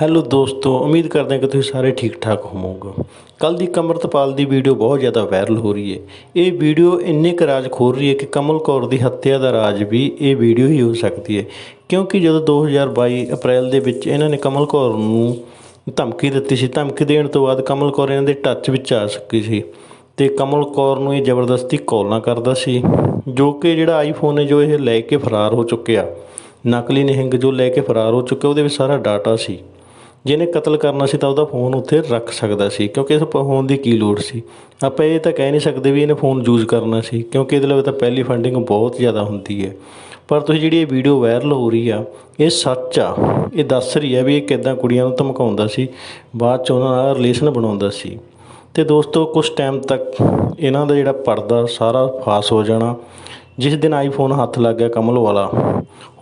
Hello ਦੋਸਤੋ, ਉਮੀਦ ਕਰਦੇ ਹਾਂ ਕਿ ਤੁਸੀਂ ਸਾਰੇ ਠੀਕ ਠਾਕ ਹੋਵੋਗੇ। ਕੱਲ ਦੀ ਕਮਰਤਪਾਲ ਦੀ ਵੀਡੀਓ ਬਹੁਤ ਜ਼ਿਆਦਾ ਵਾਇਰਲ ਹੋ ਰਹੀ ਹੈ। ਇਹ ਵੀਡੀਓ ਇੰਨੇ ਕੁ ਰਾਜ ਖੋਲ ਰਹੀ ਹੈ ਕਿ ਕਮਲ ਕੌਰ ਦੀ ਹੱਤਿਆ ਦਾ ਰਾਜ ਵੀ ਇਹ ਵੀਡੀਓ ਹੀ ਹੋ ਸਕਦੀ ਹੈ। ਕਿਉਂਕਿ ਜਦੋਂ 2022 ਅਪ੍ਰੈਲ ਦੇ ਵਿੱਚ ਇਹਨਾਂ ਨੇ ਕਮਲ ਕੌਰ ਨੂੰ ਧਮਕੀ ਦਿੱਤੀ ਸੀ, ਧਮਕੀ ਦੇਣ ਤੋਂ ਬਾਅਦ ਕਮਲ ਕੌਰ ਇਹਨਾਂ ਦੇ ਟੱਚ ਵਿੱਚ ਆ ਸਕੀ ਸੀ ਤੇ ਕਮਲ ਕੌਰ ਨੂੰ ਇਹ ਜ਼ਬਰਦਸਤੀ ਕਾਲਾਂ ਕਰਦਾ ਸੀ, ਜੋ ਕਿ ਜਿਹੜਾ ਆਈਫੋਨ ਹੈ ਜੋ ਇਹ ਲੈ ਕੇ ਫਰਾਰ ਹੋ ਚੁੱਕਿਆ। ਨਕਲੀ ਨਿਹੰਗ ਜੋ ਲੈ ਕੇ ਫਰਾਰ ਹੋ ਚੁੱਕਿਆ, ਉਹਦੇ ਵਿੱਚ ਸਾਰਾ ਡਾਟਾ ਸੀ। ਜਿਹਨੇ ਕਤਲ ਕਰਨਾ ਸੀ ਤਾਂ ਉਹਦਾ ਫੋਨ ਉੱਥੇ ਰੱਖ ਸਕਦਾ ਸੀ, ਕਿਉਂਕਿ ਇਸ ਫੋਨ ਦੀ ਕੀ ਲੋੜ ਸੀ? ਆਪਾਂ ਇਹ ਤਾਂ ਕਹਿ ਨਹੀਂ ਸਕਦੇ ਵੀ ਇਹਨੇ ਫੋਨ ਯੂਜ਼ ਕਰਨਾ ਸੀ, ਕਿਉਂਕਿ ਇਹਦੇ ਲਈ ਤਾਂ ਪਹਿਲੀ ਫੰਡਿੰਗ ਬਹੁਤ ਜ਼ਿਆਦਾ ਹੁੰਦੀ ਹੈ। ਪਰ ਤੁਸੀਂ ਜਿਹੜੀ ਇਹ ਵੀਡੀਓ ਵਾਇਰਲ ਹੋ ਰਹੀ ਆ, ਇਹ ਸੱਚ ਆ। ਇਹ ਦੱਸ ਰਹੀ ਆ ਵੀ ਇਹ ਕਿੱਦਾਂ ਕੁੜੀਆਂ ਨੂੰ ਧਮਕਾਉਂਦਾ ਸੀ, ਬਾਅਦ ਚ ਉਹਨਾਂ ਨਾਲ ਰਿਲੇਸ਼ਨ ਬਣਾਉਂਦਾ ਸੀ। ਤੇ ਦੋਸਤੋ ਕੁਝ ਟਾਈਮ ਤੱਕ ਇਹਨਾਂ ਦਾ ਜਿਹੜਾ ਪਰਦਾ ਸਾਰਾ ਫਾਸ ਹੋ ਜਾਣਾ ਜਿਸ ਦਿਨ ਆਈਫੋਨ ਹੱਥ ਲੱਗ ਗਿਆ ਕਮਲ ਵਾਲਾ,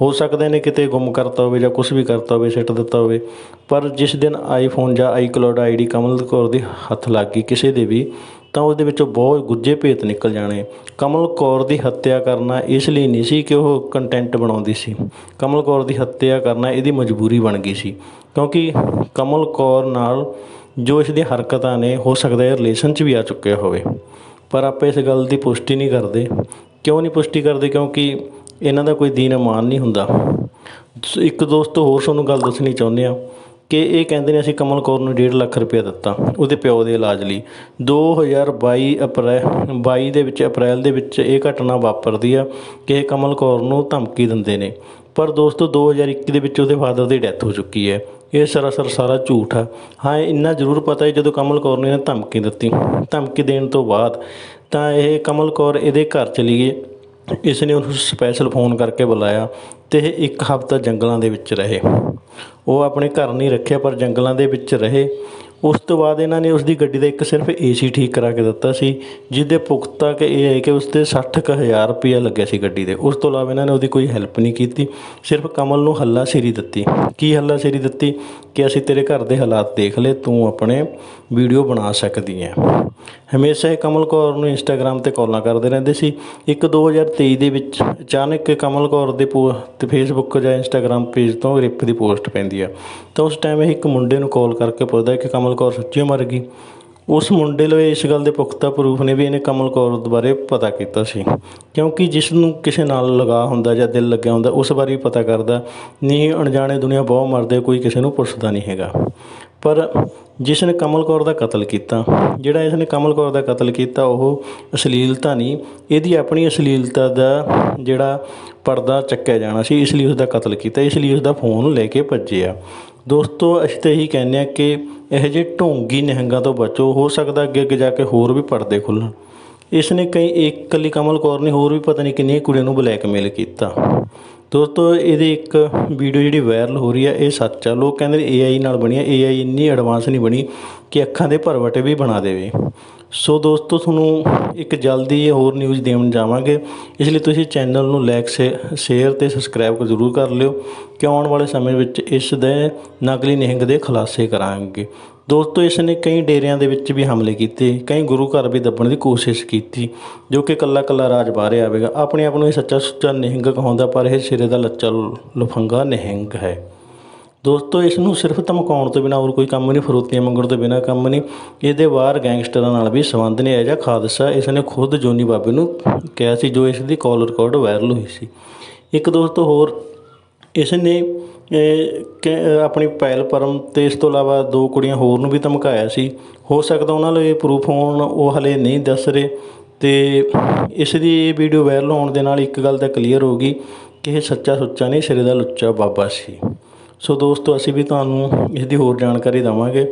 ਹੋ ਸਕਦਾ ਨੇ ਕਿਤੇ ਗੁੰਮ ਕਰਤਾ ਹੋਵੇ ਜਾਂ ਕੁਝ ਵੀ ਕਰਤਾ ਹੋਵੇ, ਸਿੱਟ ਦਿੱਤਾ ਹੋਵੇ, ਪਰ ਜਿਸ ਦਿਨ ਆਈਫੋਨ ਜਾਂ ਆਈਕਲਾਉਡ ਆਈਡੀ ਕਮਲ ਕੌਰ ਦੇ ਹੱਥ ਲੱਗ ਗਈ ਕਿਸੇ ਦੇ ਵੀ, ਤਾਂ ਉਹਦੇ ਵਿੱਚੋਂ ਬਹੁਤ ਗੁੱਜੇ ਭੇਤ ਨਿਕਲ ਜਾਣੇ। ਕਮਲ ਕੌਰ ਦੀ ਹੱਤਿਆ ਕਰਨਾ ਇਸ ਲਈ ਨਹੀਂ ਸੀ ਕਿ ਉਹ ਕੰਟੈਂਟ ਬਣਾਉਂਦੀ ਸੀ। ਕਮਲ ਕੌਰ ਦੀ ਹੱਤਿਆ ਕਰਨਾ ਇਹਦੀ ਮਜਬੂਰੀ ਬਣ ਗਈ ਸੀ। ਕਿਉਂਕਿ ਕਮਲ ਕੌਰ ਨਾਲ ਜੋ ਇਸ ਦੀਆਂ ਹਰਕਤਾਂ ਨੇ, ਹੋ ਸਕਦਾ ਹੈ ਰਿਲੇਸ਼ਨ 'ਚ ਵੀ ਆ ਚੁੱਕਿਆ ਹੋਵੇ। ਪਰ ਆਪਾਂ ਇਸ ਗੱਲ ਦੀ ਪੁਸ਼ਟੀ ਨਹੀਂ ਕਰਦੇ। ਕਿਉਂ ਨਹੀਂ ਪੁਸ਼ਟੀ ਕਰਦੇ? ਕਿਉਂਕਿ ਇਹਨਾਂ ਦਾ ਕੋਈ ਦੀਨ ਇਮਾਨ ਨਹੀਂ ਹੁੰਦਾ। ਸ- ਇੱਕ ਦੋਸਤ ਹੋਰ ਤੁਹਾਨੂੰ ਗੱਲ ਦੱਸਣੀ ਚਾਹੁੰਦੇ ਆ ਕਿ ਇਹ ਕਹਿੰਦੇ ਨੇ ਅਸੀਂ ਕਮਲ ਕੌਰ ਨੂੰ 1.5 ਲੱਖ ਰੁਪਏ ਦਿੱਤਾ ਉਹਦੇ ਪਿਓ ਦੇ ਇਲਾਜ ਲਈ। 2022 ਅਪ੍ਰੈਲ 22 ਦੇ ਵਿੱਚ, ਅਪ੍ਰੈਲ ਦੇ ਵਿੱਚ ਇਹ ਘਟਨਾ ਵਾਪਰਦੀ ਆ ਕਿ ਇਹ ਕਮਲ ਕੌਰ ਨੂੰ ਧਮਕੀ ਦਿੰਦੇ ਨੇ। ਪਰ ਦੋਸਤੋ 2021 ਦੇ ਵਿੱਚ ਉਹਦੇ ਫਾਦਰ ਦੀ ਡੈਥ ਹੋ ਚੁੱਕੀ ਹੈ। ਇਹ ਸਰਾਸਰ ਸਾਰਾ ਝੂਠ ਆ। ਹਾਂ ਇੰਨਾ ਜ਼ਰੂਰ ਪਤਾ ਹੈ, ਜਦੋਂ ਕਮਲ ਕੌਰ ਨੇ ਇਹਨੇ ਧਮਕੀ ਦਿੱਤੀ। ਧਮਕੀ ਦੇਣ ਤੋਂ ਬਾਅਦ ਤਾਂ ਇਹ ਕਮਲ ਕੌਰ ਇਹਦੇ ਘਰ ਚਲੀ ਗਈ। ਇਸ ਨੇ ਉਹਨੂੰ ਸਪੈਸ਼ਲ ਫੋਨ ਕਰਕੇ ਬੁਲਾਇਆ ਤੇ ਇਹ ਇੱਕ ਹਫ਼ਤਾ ਜੰਗਲਾਂ ਦੇ ਵਿੱਚ ਰਹੇ। ਉਹ ਆਪਣੇ ਘਰ ਨਹੀਂ ਰੱਖਿਆ, ਪਰ ਜੰਗਲਾਂ ਦੇ ਵਿੱਚ ਰਹੇ। ਉਸ ਤੋਂ ਬਾਅਦ ਇਹਨਾਂ ਨੇ ਉਸ ਦੀ ਗੱਡੀ ਦਾ ਇੱਕ ਸਿਰਫ ਏਸੀ ਠੀਕ ਕਰਾ ਕੇ ਦਿੱਤਾ ਸੀ, ਜਿਹਦੇ ਪੁਖਤਾ ਕਿ ਇਹ ਹੈ ਕਿ ਉਸ ਤੇ 60000 ਰੁਪਇਆ ਲੱਗਿਆ ਸੀ ਗੱਡੀ ਦੇ। ਉਸ ਤੋਂ ਇਲਾਵਾ ਇਹਨਾਂ ਨੇ ਉਹਦੀ ਕੋਈ ਹੈਲਪ ਨਹੀਂ ਕੀਤੀ, ਸਿਰਫ ਕਮਲ ਨੂੰ ਹੱਲਾ ਸਿਰੀ ਦਿੱਤੀ। ਕੀ ਹੱਲਾ ਸਿਰੀ ਦਿੱਤੀ? ਕਿ ਅਸੀਂ ਤੇਰੇ ਘਰ ਦੇ ਹਾਲਾਤ ਦੇਖ ਲਏ, ਤੂੰ ਆਪਣੇ ਵੀਡੀਓ ਬਣਾ ਸਕਦੀ ਹੈ। ਹਮੇਸ਼ਾ ਇਹ ਕਮਲ ਕੌਰ ਨੂੰ ਇੰਸਟਾਗ੍ਰam ਤੇ ਕਾਲਾਂ ਕਰਦੇ ਰਹਿੰਦੇ ਸੀ। ਇੱਕ 2023 ਦੇ ਵਿੱਚ ਅਚਾਨਕ ਕਮਲ ਕੌਰ ਦੇ ਪੋ, ਤੇ ਫੇਸਬੁੱਕ ਜਾਂ ਇੰਸਟਾਗ੍ਰam ਪੇਜ ਤੋਂ ਰਿਪ ਦੀ ਪੋਸਟ ਪੈਂਦੀ ਆ। ਤਾਂ ਉਸ ਟਾਈਮ ਇਹ ਇੱਕ ਮੁੰਡੇ ਨੂੰ ਕਾਲ ਕਰਕੇ ਪੁੱਛਦਾ ਕਿ ਕਮਲ ਕਮਲ ਕੌਰ ਸੱਚੀ ਮਰ ਗਈ। ਉਸ ਮੁੰਡੇ ਲਈ ਇਸ ਗੱਲ ਦੇ ਪੁਖਤਾ ਪ੍ਰੂਫ ਨੇ ਵੀ ਇਹਨੇ ਕਮਲ ਕੌਰ ਬਾਰੇ ਪਤਾ ਕੀਤਾ ਸੀ। ਕਿਉਂਕਿ ਜਿਸ ਨੂੰ ਕਿਸੇ ਨਾਲ ਲਗਾ ਹੁੰਦਾ ਜਾਂ ਦਿਲ ਲੱਗਿਆ ਹੁੰਦਾ, ਉਸ ਬਾਰੇ ਪਤਾ ਕਰਦਾ। ਨਹੀਂ, ਅਣਜਾਣੇ ਦੁਨੀਆ ਬਹੁਤ ਮਰਦੇ, ਕੋਈ ਕਿਸੇ ਨੂੰ ਪੁੱਛਦਾ ਨਹੀਂ ਹੈਗਾ। ਪਰ ਜਿਸ ਨੇ ਕਮਲ ਕੌਰ ਦਾ ਕਤਲ ਕੀਤਾ, ਜਿਹੜਾ ਇਸ ਨੇ ਕਮਲ ਕੌਰ ਦਾ ਕਤਲ ਕੀਤਾ, ਉਹ ਅਸ਼ਲੀਲਤਾ ਨਹੀਂ, ਇਹਦੀ ਆਪਣੀ ਅਸ਼ਲੀਲਤਾ ਦਾ ਜਿਹੜਾ ਪਰਦਾ ਚੱਕਿਆ ਜਾਣਾ ਸੀ, ਇਸ ਲਈ ਉਸ ਦਾ ਕਤਲ ਕੀਤਾ, ਇਸ ਲਈ ਉਸ ਦਾ ਫੋਨ ਲੈ ਕੇ ਭੱਜਿਆ। ਦੋਸਤੋ, ਅਸੀਂ ਤਾਂ ਇਹੀ ਕਹਿੰਦੇ ਆ ਕਿ ਇਹੋ ਜਿਹੇ ਢੋਂਗੀ ਨਿਹੰਗਾਂ ਤੋਂ ਬਚੋ। ਹੋ ਸਕਦਾ ਅੱਗੇ ਅੱਗੇ ਜਾ ਕੇ ਹੋਰ ਵੀ ਪਰਦੇ ਖੁੱਲ੍ਹਣ ਇਸ ਨੇ ਕਈ, ਇੱਕ ਇਕੱਲੀ ਕਮਲ ਕੌਰ ਨੇ ਹੋਰ ਵੀ ਪਤਾ ਨਹੀਂ ਕਿੰਨੀਆਂ ਕੁੜੀਆਂ ਨੂੰ ਬਲੈਕਮੇਲ ਕੀਤਾ। ਦੋਸਤੋ, ਇਹਦੀ ਇੱਕ ਵੀਡੀਓ ਜਿਹੜੀ ਵਾਇਰਲ ਹੋ ਰਹੀ ਹੈ ਇਹ ਸੱਚ ਆ। ਲੋਕ ਕਹਿੰਦੇ ਨੇ AI ਨਾਲ ਬਣੀ ਹੈ AI ਇੰਨੀ ਐਡਵਾਂਸ ਨਹੀਂ ਬਣੀ ਕਿ ਅੱਖਾਂ ਦੇ ਭਰਵਟੇ ਵੀ ਬਣਾ ਦੇਵੇ। ਸੋ ਦੋਸਤੋ, ਤੁਹਾਨੂੰ ਇੱਕ ਜਲਦੀ ਹੋਰ ਨਿਊਜ਼ ਦੇਣ ਜਾਵਾਂਗੇ। ਇਸ ਲਈ ਤੁਸੀਂ ਚੈਨਲ ਨੂੰ ਲਾਈਕ ਸ਼ੇਅਰ ਤੇ ਸਬਸਕ੍ਰਾਈਬ ਜ਼ਰੂਰ ਕਰ ਲਿਓ ਕਿ ਆਉਣ ਵਾਲੇ ਸਮੇਂ ਵਿੱਚ ਇਸ ਦੇ ਨਕਲੀ ਨਿਹੰਗ ਦੇ ਖੁਲਾਸੇ ਕਰਾਂਗੇ। ਦੋਸਤੋ, ਇਸ ਨੇ ਕਈ ਡੇਰਿਆਂ ਦੇ ਵਿੱਚ ਵੀ ਹਮਲੇ ਕੀਤੇ, ਕਈ ਗੁਰੂ ਘਰ ਵੀ ਦੱਬਣ ਦੀ ਕੋਸ਼ਿਸ਼ ਕੀਤੀ, ਜੋ ਕਿ ਕੱਲਾ ਕੱਲਾ ਰਾਜ ਬਾਹਰੇ ਆਵੇਗਾ ਆਪਣੇ ਆਪ ਨੂੰ ਇਹ ਸੱਚਾ ਸੁੱਚਾ ਨਿਹੰਗ ਕਹਾਉਂਦਾ, ਪਰ ਇਹ ਸਿਰੇ ਦਾ ਲੱਚਾ, ਲਫੰਗਾ ਨਿਹੰਗ ਹੈ। ਦੋਸਤੋ ਇਸ ਨੂੰ ਸਿਰਫ ਧਮਕਾਉਣ ਤੋਂ ਬਿਨਾਂ ਹੋਰ ਕੋਈ ਕੰਮ ਨਹੀਂ, ਫਰੋਤੀਆਂ ਮੰਗਣ ਤੋਂ ਬਿਨਾਂ ਕੰਮ ਨਹੀਂ। ਇਹਦੇ ਬਾਹਰ ਗੈਂਗਸਟਰਾਂ ਨਾਲ ਵੀ ਸੰਬੰਧ ਨੇ, ਇਹ ਜਿਹਾ ਖਾਦਸਾ ਇਸ ਨੇ ਖੁਦ ਜੋਨੀ ਬਾਬੇ ਨੂੰ ਕਿਹਾ ਸੀ, ਜੋ ਇਸ ਦੀ ਕਾਲ ਰਿਕਾਰਡ ਵਾਇਰਲ ਹੋਈ ਸੀ। ਇੱਕ ਦੋਸਤੋ ਹੋਰ ਇਸ ਨੇ ਆਪਣੀ ਪਹਿਲ ਪਰਮ ਤੇ ਇਸ ਤੋਂ ਇਲਾਵਾ ਦੋ ਕੁੜੀਆਂ ਹੋਰ ਨੂੰ ਵੀ ਧਮਕਾਇਆ ਸੀ। ਹੋ ਸਕਦਾ ਉਹਨਾਂ ਲਈ ਪ੍ਰੂਫ ਹੋਣ, ਉਹ ਹਲੇ ਨਹੀਂ ਦੱਸ ਰਹੇ। ਤੇ ਇਸ ਦੀ ਇਹ ਵੀਡੀਓ ਵਾਇਰਲ ਹੋਣ ਦੇ ਨਾਲ ਇੱਕ ਗੱਲ ਤਾਂ ਕਲੀਅਰ ਹੋ ਗਈ ਕਿ ਇਹ ਸੱਚਾ ਸੁੱਚਾ ਨਹੀਂ, ਸਿਰੇ ਦਾ ਲੁੱਚਾ ਬਾਬਾ ਸੀ। ਸੋ ਦੋਸਤੋ ਅਸੀਂ ਵੀ ਤੁਹਾਨੂੰ ਇਸ ਦੀ ਹੋਰ ਜਾਣਕਾਰੀ ਦੇਵਾਂਗੇ।